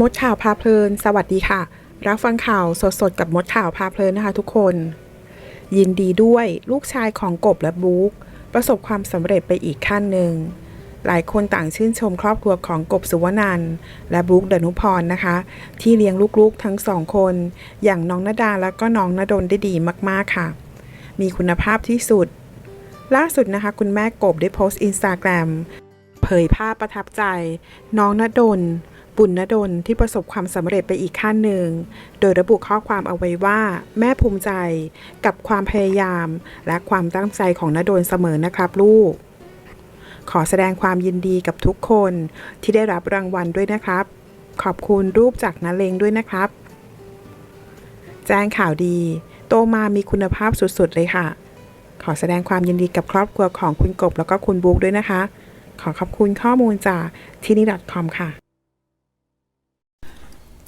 มดข่าวพาเพลิน สวัสดีค่ะ รับฟังข่าวสดๆ กับมดข่าวพาเพลินนะคะทุกคน ยินดีด้วยลูกชายของกบและบุ๊กประสบความสำเร็จไปอีกขั้นหนึ่ง หลายคนต่างชื่นชมครอบครัวของกบสุวนันและบุ๊กดนุพรนะคะ ที่เลี้ยงลูกๆทั้งสองคน อย่างน้องนาดาและก็น้องนาดนได้ดีมากๆค่ะ มีคุณภาพที่สุด ล่าสุดนะคะคุณแม่กบได้โพสต์อินสตาแกรมเผยภาพประทับใจ น้องนดล บุญนดลที่ประสบความสำเร็จไปอีกขั้นหนึ่ง โดยระบุข้อความเอาไว้ว่า แม่ภูมิใจกับความพยายาม และความตั้งใจของนดลเสมอนะครับลูก ขอแสดงความยินดีกับทุกคนที่ได้รับรางวัลด้วยนะครับ ขอบคุณรูปจากนาเลงด้วยนะครับ แจ้งข่าวดี โตมามีคุณภาพสุดๆเลยค่ะ ขอแสดงความยินดีกับครอบครัวของคุณกบแล้วก็คุณบุ๊กด้วยนะคะ ขอขอบคุณข้อมูลจากที่นี่ .com ค่ะ